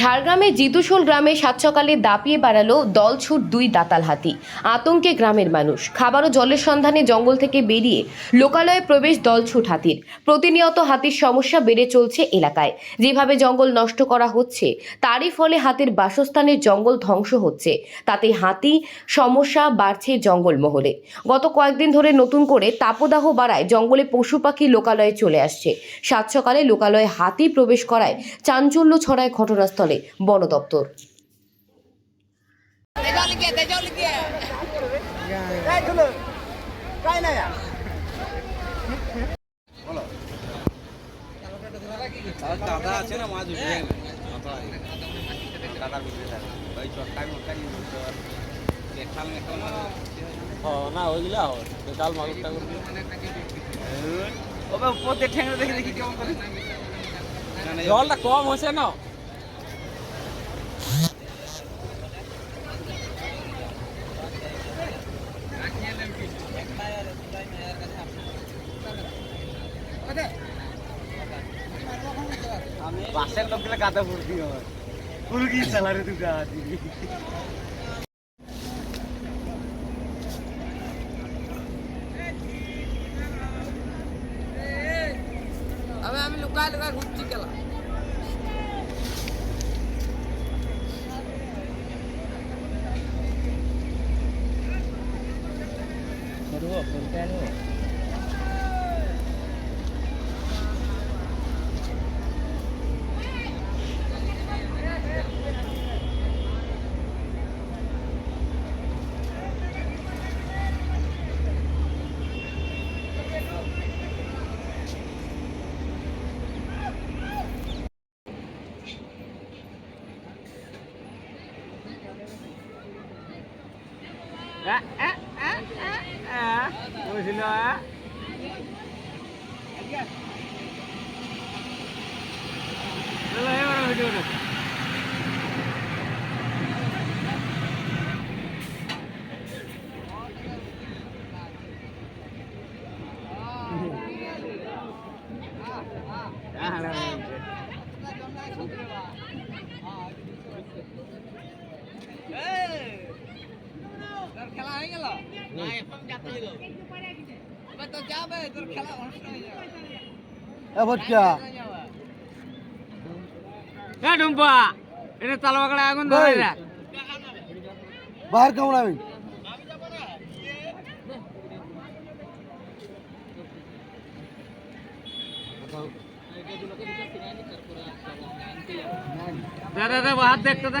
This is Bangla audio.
ঝাড়গ্রামে জিতুশোল গ্রামে সাত সকালে দাপিয়ে বেড়ালো দলছুট দুই দাতাল হাতি। আতঙ্কে গ্রামের মানুষ। খাবার ও জলের সন্ধানে জঙ্গল থেকে বেরিয়ে লোকালয়ে প্রবেশ দলছুট হাতির। প্রতিনিয়ত হাতির সমস্যা বেড়ে চলছে এলাকায়। যেভাবে জঙ্গল নষ্ট করা হচ্ছে, তারই ফলে হাতির বাসস্থানের জঙ্গল ধ্বংস হচ্ছে। তাতে হাতি সমস্যা বাড়ছে জঙ্গলমহলে। গত কয়েকদিন ধরে নতুন করে তাপদাহ বাড়ায় জঙ্গলে পশু পাখি লোকালয়ে চলে আসছে। সাত সকালে লোকালয়ে হাতি প্রবেশ করায় চাঞ্চল্য ছড়ায় ঘটনাস্থলে। বন দপ্তর। না দাদা আছে না মাছ দাদা ওই মেখাল না ওইগুলা হয়। বেকাল মাগুর টাগুর ওবে দিয়ে ঠেঙ্গা দেখে দেখি কেমন করে। জলটা কম হয়েছে না? বাসের লোকগুলো গাদা ফুর্তি হয় চালারে তুই গা দিবি। Abi আমি লুকায় লুকায় ঘুরছি গেলাম বুঝল তোর বাহার কেমন আমি। দাদা দাদা হাত দেখতে দে।